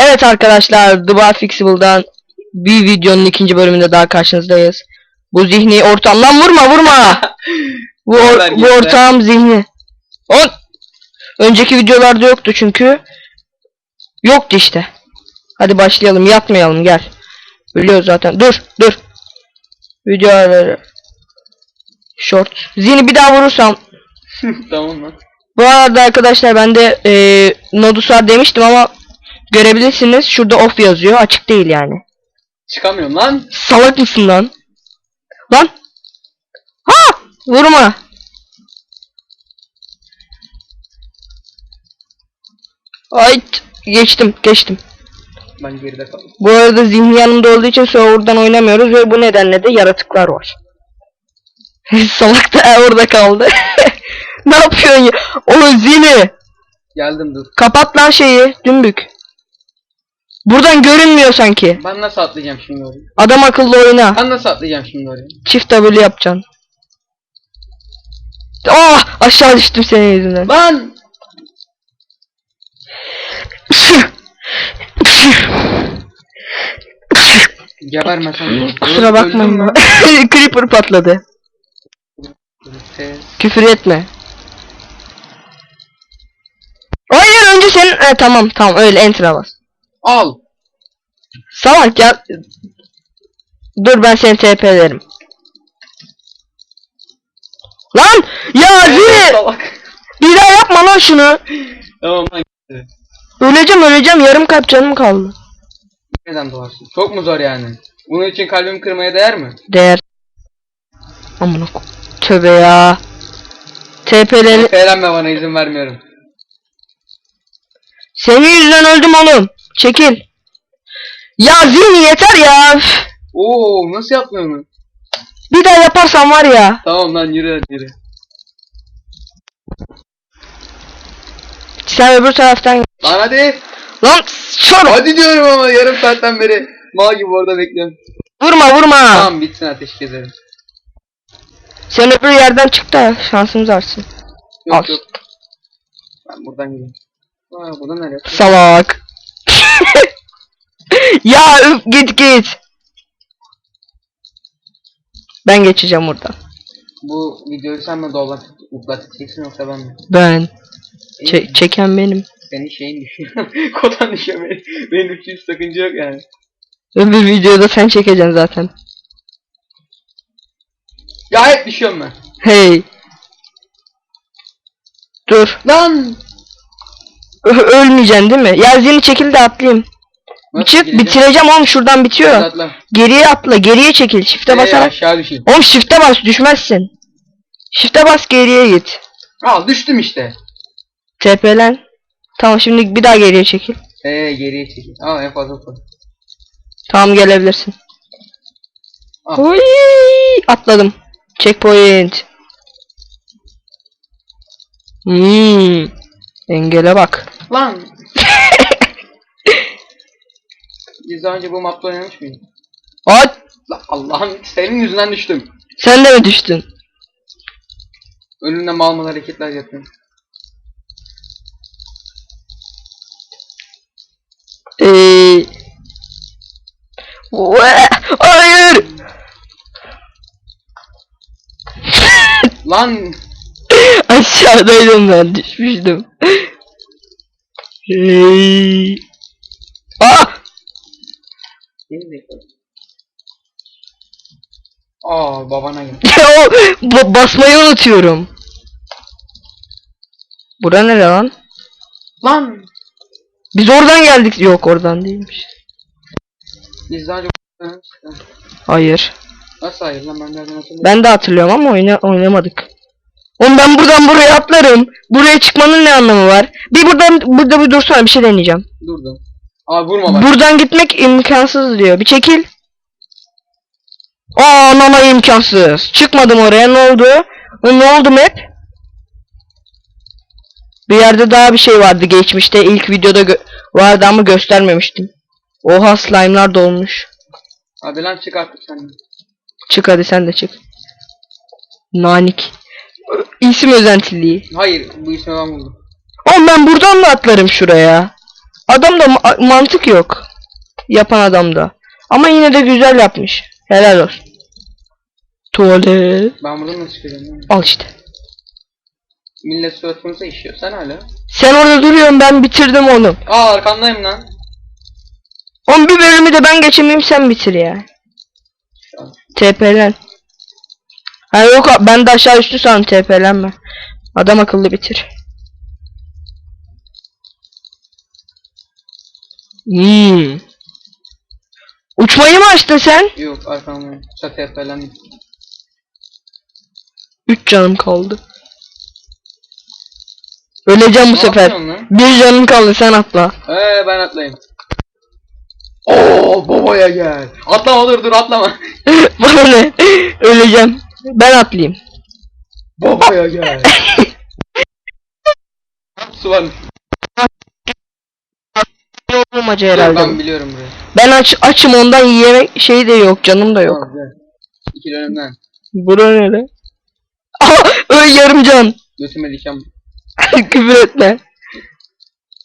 Evet arkadaşlar The Bar Fixable'dan bir videonun ikinci bölümünde daha karşınızdayız. Bu zihni ortam lan vurma vurma. bu, or- bu ortağım zihni. O önceki videolarda yoktu çünkü. Yoktu işte. Hadi başlayalım yatmayalım gel. Biliyoruz zaten. Dur dur. Video ayarları. Short. Zihni bir daha vurursam. tamam lan. Bu arada arkadaşlar ben de e, Nodus var demiştim ama görebilirsiniz. Şurada off yazıyor. Açık değil yani. Çıkamıyorum lan. Salak mısın lan? Lan! Ha! Vurma. Ay geçtim geçtim. Ben geride kaldım. Bu arada zihni yanımda olduğu için serverdan oynamıyoruz ve bu nedenle de yaratıklar var. Salak da orada kaldı. ne yapıyorsun ya? Oğlum zihni. Geldim dur. Kapat lan şeyi dümbük. Buradan görünmüyor sanki. Ben nasıl atlayacağım şimdi oraya? Adam akıllı oyna. Ben nasıl atlayacağım şimdi oraya? Çift W yapacaksın. Ah aşağı düştüm senin yüzünden. Lan! Gebermesen. Kusura bakmayın. Creeper patladı. Küfür etme. Hayır önce senin... E, tamam tamam öyle enter'a bas. Al. Salak ya. Dur ben seni TP ederim. Lan! Ya! Salak. Bir daha yapma lan şunu. Tamam lan. Öleceğim öleceğim yarım kalp canım kaldı. Neden doğarsın? Çok mu zor yani? Bunun için kalbimi kırmaya değer mi? Değer. Amına Tövbe ya. TP'leri Eğlenme bana izin vermiyorum. senin yüzünden öldüm oğlum. Çekil. Ya Zihni yeter ya. Üf. Oo nasıl yapmıyorum? Bir daha yaparsan var ya. Tamam lan yürü hadi yürü. Sen öbür taraftan Lan hadi. Lan sor. Hadi diyorum ama yarım saatten beri. Mal gibi orada bekliyorum. Vurma vurma. Tamam bitsin ateş gezerim. Sen öbür yerden çık da şansımız artsın. Yok Al. yok. Ben buradan gideyim. Aa buradan nereye? Salak. ya üf, git git. Ben geçeceğim buradan. Bu videoyu sen mi dolar uplateceksin yoksa ben mi? Ben. Çe- çeken benim. Senin şeyin düşüyor. Kotan düşüyor benim. Benim için sakınca yok yani. Öbür videoda sen çekeceksin zaten. Ya hep düşüyorum ben. Hey. Dur. Lan! Ö- ölmeyeceksin değil mi? Ya çekil de atlayayım. Çık gideceğim? bitireceğim oğlum şuradan Hadi bitiyor. atla. Geriye atla geriye çekil. Shift'e Ee, basarak. aşağı düşeyim. Oğlum shift'e bas düşmezsin. Shift'e bas geriye git. Al düştüm işte. TP'len. Tamam şimdi bir daha geriye çekil. Ee geriye çekil. Al en fazla koy. Tamam gelebilirsin. Ah. Oy, atladım. Checkpoint. Hmm. Engele bak. Lan! Biz daha önce bu mapta oynamış mıydık? Lan Allah'ım senin yüzünden düştüm. Sen de mi düştün? Önümde mal mal hareketler yapıyorum. Ee... Ve- Hayır. Lan! Aşağıdaydım ben düşmüştüm. Hey. Ah! Aa babana gel. o ba- basmayı unutuyorum. Bura nere lan? Lan! Biz oradan geldik. Yok oradan değilmiş. Biz daha oynamıştık. Hayır. Nasıl hayır lan ben nereden hatırlamıyorum. Ben de hatırlıyorum ama oyna oynamadık. Oğlum ben buradan buraya atlarım. Buraya çıkmanın ne anlamı var? Bir buradan burada bir dursana bir şey deneyeceğim. Durdum. Aa vurma bak. Buradan gitmek imkansız diyor. Bir çekil. Aa ama imkansız. Çıkmadım oraya ne oldu? Ne oldu map? Bir yerde daha bir şey vardı geçmişte. ilk videoda vardı ama göstermemiştim. Oha slime'lar dolmuş. Hadi lan çık artık sen. Çık hadi sen de çık. Nanik. İsim özentiliği. Hayır bu ismi ben buldum. Oğlum ben buradan da atlarım şuraya. Adamda ma- mantık yok. Yapan adamda. Ama yine de güzel yapmış. Helal olsun. Tuvalet. Ben buradan nasıl çıkacağım? lan? Al işte. Millet surf'ımıza işiyor. Sen hala. Sen orada duruyorsun ben bitirdim onu. Aa arkandayım lan. On bir bölümü de ben geçemeyeyim sen bitir ya. An. TP'len. Ha yok ben de aşağı üstü sanırım TP'lenme. Adam akıllı bitir. Hmm. Uçmayı mı açtın sen? Yok arkamdayım. Çatıya falan. 3 canım kaldı. Öleceğim bu Ne sefer. yapıyorsun lan? Bir canım kaldı sen atla. Ee ben atlayayım. Oo babaya gel. Atlama dur dur atlama. Bana ne? Öleceğim. Ben atlayayım. babaya gel. Su var. Yok, herhalde. ben biliyorum burayı. Ben aç açım ondan yemek şey de yok, canım da yok. Tamam. İki dönemden. Bura nere? Öyle yarım can. Götüme diken. Küfür etme.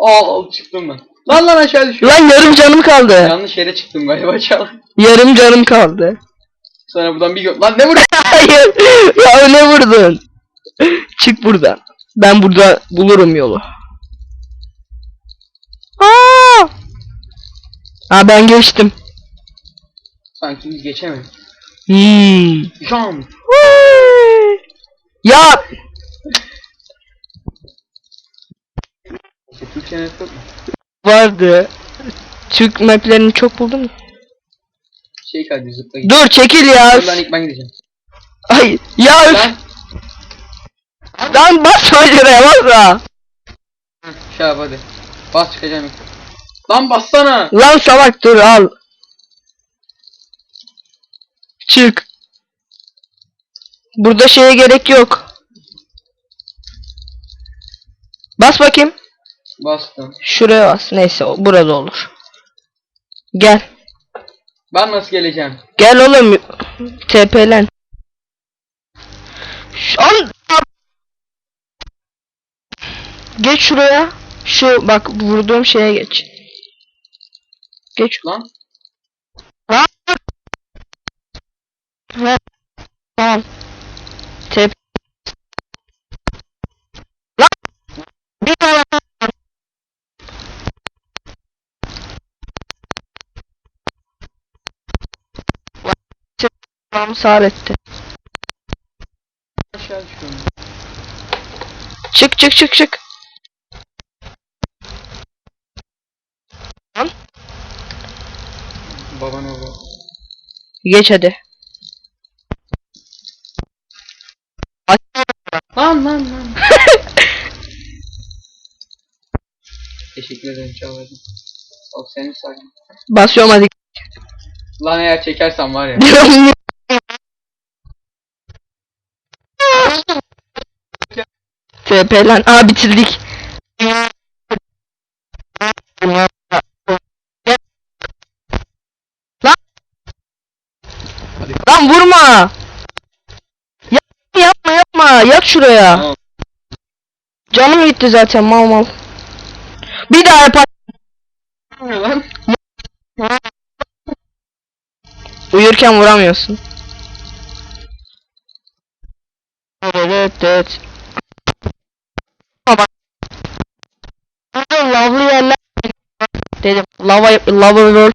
Aa çıktım ben. Lan lan aşağı düşüyor. Lan yarım canım kaldı. Yanlış yere çıktım galiba çal. Yarım canım kaldı. Sonra buradan bir gö... Lan ne vuruyor? Hayır. Ya ne vurdun? Çık buradan. Ben burada bulurum yolu. Ha ben geçtim. Sanki biz geçemedik. Hmm. Jump. Ya Türkçe net yok mu? vardı. Türk maplerini çok buldum. Şey kaldı zıpla git. Dur çekil ya. İlk ben gideceğim. Ay ya üf. Lan. Lan basma şuraya basma. Şey hadi. Bas çıkacağım ilk. Lan bassana. Lan salak dur al. Çık. Burada şeye gerek yok. Bas bakayım. Bastım. Şuraya bas. Neyse burada olur. Gel. Ben nasıl geleceğim? Gel oğlum. TP'len. An... Geç şuraya. Şu bak vurduğum şeye geç. Geç. Lan. Ha, Tamam. Tep. Lan. Bir tane. Tamam sağır etti. Aşağı düşüyorum. Çık çık çık çık. Baban oğlu. Geç hadi. Lan lan lan. Teşekkür ederim Çağlar'cığım. Al seni sayın. Basıyorum hadi. Lan eğer çekersen var ya. TP lan. Aa bitirdik. Lan. Yapma yapma yapma. Yat şuraya. Tamam. Canım gitti zaten mal mal. Bir daha yapar. Lan? Uyurken vuramıyorsun. Evet evet. Bak. Burada lavlı yerler dedim. Lava lava world.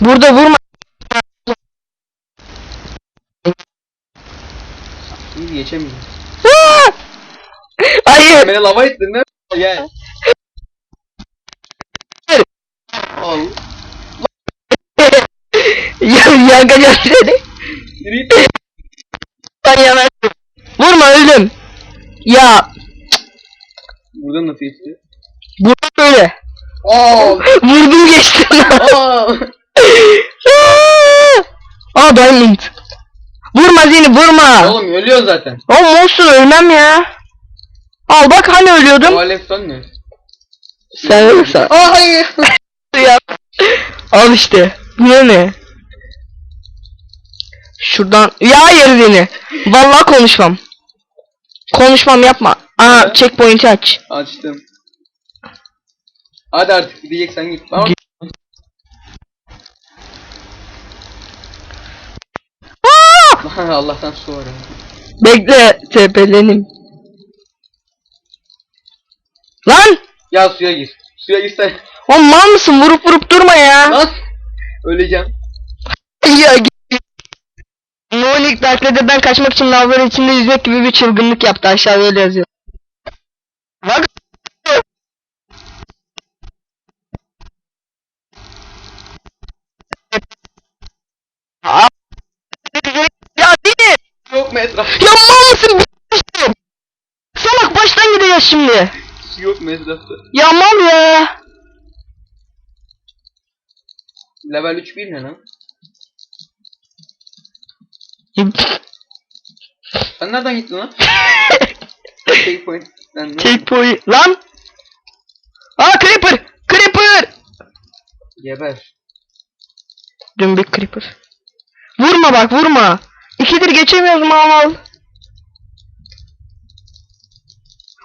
Burada vurma. Aa! Hayır. Beni lava ettin ne? Gel. Al. ya yakacağım seni. Ben yanarsın. Vurma öldüm. Ya Buradan nasıl geçti? burada böyle. Aa! Vurdum geçtim. Aa! Aa diamond. Vurma Zini vurma. Oğlum ölüyor zaten. Oğlum olsun ölmem ya. Al bak hani O ölüyordum. alev sönmüyor. Sen ölürsen. Aa hayır. ya. Al işte. Bu ne ne? Şuradan. Ya hayır Zini. Vallahi konuşmam. Konuşmam yapma. Aa checkpoint'i aç. Açtım. Hadi artık gideceksen git. Tamam. Git. Allah'tan su var. Bekle tepelenim. Lan! Ya suya gir. Suya girsen. Oğlum mal mısın? Vurup vurup durma ya. Lan. Öleceğim. ya. Monik Darklede'den kaçmak için lavların içinde yüzmek gibi bir çılgınlık yaptı aşağıda öyle yazıyor. Bak. Aa, Ya değil. Etrafta? Ya mal mısın? Salak baştan gideceğiz şimdi. Su yok mu etrafta? Ya mal ya. Level 3 bir ne lan? Sen nereden gittin lan? Checkpoint. Sen ne? Checkpoint. Lan. Aa Creeper. Creeper. Geber. Dün bir Creeper. Vurma bak vurma. İkidir geçemiyoruz mal.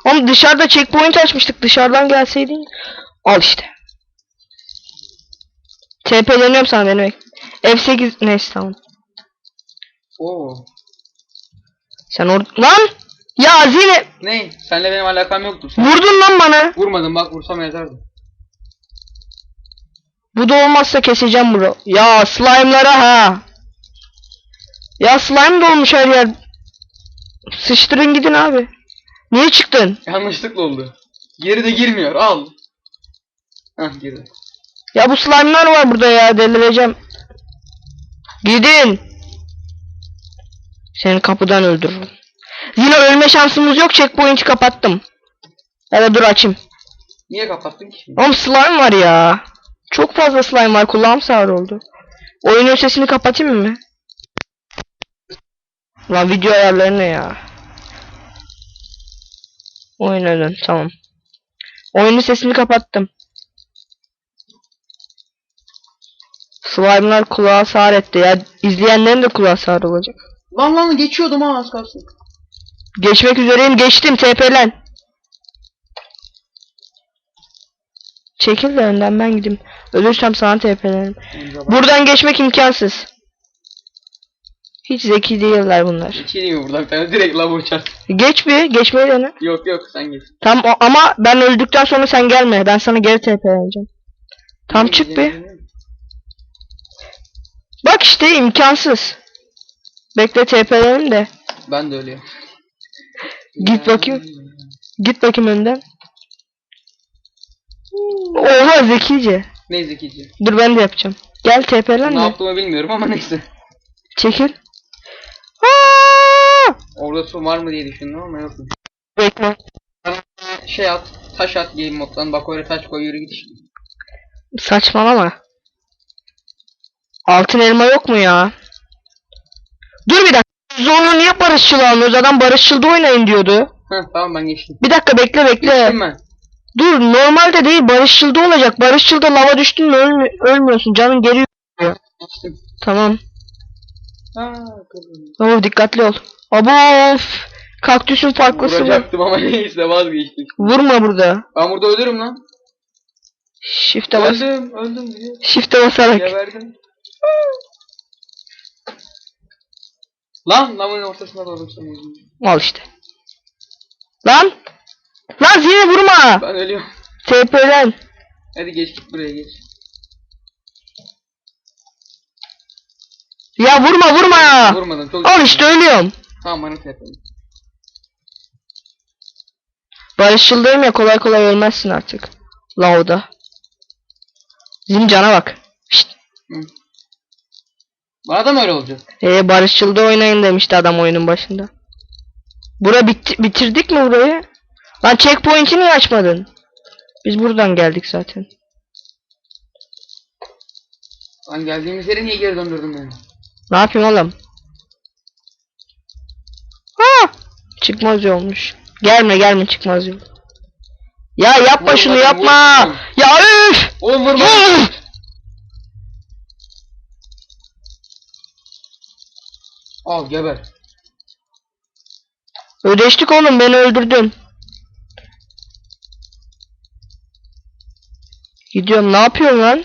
Oğlum dışarıda checkpoint açmıştık. Dışarıdan gelseydin. Al işte. TP'leniyorum sana beni bekle. F8 neyse tamam. Oo. Sen or... Lan! Ya Zine! Ne? Senle benim alakam yoktu. Sen Vurdun lan bana. vurmadın bak vursam yazardım. Bu da olmazsa keseceğim bro. Ya slime'lara ha. Ya slime da olmuş her yer. Sıçtırın gidin abi. Niye çıktın? Yanlışlıkla oldu. Geri de girmiyor. Al. Hah girdi. Ya bu slime'lar var burada ya delireceğim. Gidin. Seni kapıdan öldürürüm. Yine ölme şansımız yok. Checkpoint'i kapattım. Ya da dur açayım. Niye kapattın ki? Oğlum slime var ya. Çok fazla slime var. Kulağım sağır oldu. Oyunun sesini kapatayım mı? Lan video ayarları ne ya? Oyuna dön. Tamam. Oyunun sesini kapattım. Slime'lar kulağı sağır etti ya. İzleyenlerin de kulağı sağır olacak. Lan lan geçiyordum ha az kalsın. Geçmek üzereyim. Geçtim. TP'len. Çekil de önden ben gideyim. Ölürsem sana TP'lerim. Buradan geçmek imkansız. Hiç zeki değiller bunlar. Geçiliyor buradan bir tane direkt lava uçar. Geç bir, geçmeyi dene. Yok yok sen geç. Tam o, ama ben öldükten sonra sen gelme. Ben sana geri TP'leneceğim. Tam çık bir. Bak işte imkansız. Bekle TP'lerim de. Ben de ölüyorum. Git bakayım. Git bakayım önden. Oha zekice. Ne zekici. Dur ben de yapacağım. Gel TP'len Ne de. yaptığımı bilmiyorum ama neyse. Çekil. Orada su var mı diye düşündüm ama yok. Bekle. Şey at, taş at game moddan. Bak oraya taş koy yürü git. Saçmalama. Altın elma yok mu ya? Dur bir dakika. Zorlu niye barışçıl almıyoruz? Adam barışçılda oynayın diyordu. Heh tamam ben geçtim. Bir dakika bekle bekle. Geçtim ben. Dur normalde değil barışçılda olacak. Barışçılda lava düştün mü ölmü- ölmüyorsun. Canın geri Geçtim. Tamam. Aa. Oh dikkatli ol. Abo of. Kaktüsün farklısı. Vuracaktım ama neyse vazgeçtim. Vurma burada. Ben burada ölürüm lan. Shift'e bas. Öldüm, öldüm. diyor. Shift'e basarak. Geberdim. Lan lavın ortasına doğru sanıyorum. Al işte. Lan. Lan zile vurma. Ben ölüyorum. TP'den. Hadi geç git buraya geç. Ya vurma vurma. Vurmadım çok Al işte ölüyorum. Tamam tepin. Barışçıldayım ya kolay kolay ölmezsin artık. Lavda. Bizim cana bak. Şşt. Bana da mı öyle olacak? Ee, barışçılda oynayın demişti adam oyunun başında. Bura bitti, bitirdik mi burayı? Lan checkpoint'i niye açmadın? Biz buradan geldik zaten. Lan geldiğimiz yere niye geri döndürdün beni? Ne yapayım oğlum? Ha! Çıkmaz yolmuş. Gelme gelme çıkmaz yol. Ya yapma Vurma şunu yapma. vurma. Ya üf! Oğlum vurma. Üf! Al geber. Ödeştik oğlum beni öldürdün. Gidiyorum ne yapıyorsun lan?